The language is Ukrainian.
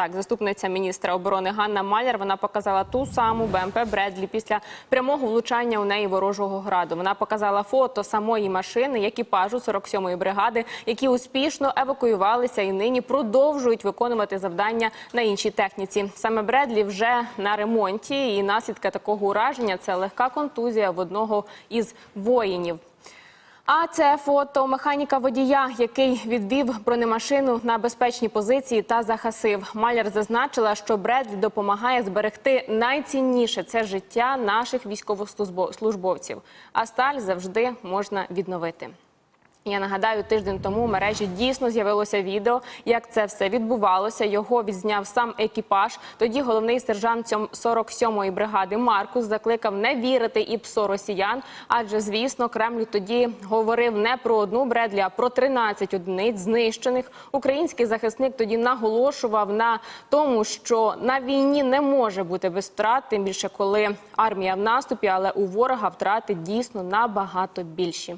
Так, заступниця міністра оборони Ганна Маляр вона показала ту саму БМП Бредлі після прямого влучання у неї ворожого граду. Вона показала фото самої машини екіпажу 47-ї бригади, які успішно евакуювалися і нині продовжують виконувати завдання на іншій техніці. Саме Бредлі вже на ремонті, і наслідка такого ураження це легка контузія в одного із воїнів. А це фото механіка водія, який відвів бронемашину на безпечні позиції та захасив. Маляр зазначила, що Бредлі допомагає зберегти найцінніше це життя наших військовослужбовців. А сталь завжди можна відновити. Я нагадаю, тиждень тому в мережі дійсно з'явилося відео, як це все відбувалося. Його відзняв сам екіпаж. Тоді головний сержант цьом- 47-ї бригади Маркус закликав не вірити і псо росіян. Адже, звісно, Кремль тоді говорив не про одну Бредлі, а про 13 одиниць знищених. Український захисник тоді наголошував на тому, що на війні не може бути без втрат, тим більше коли армія в наступі, але у ворога втрати дійсно набагато більші.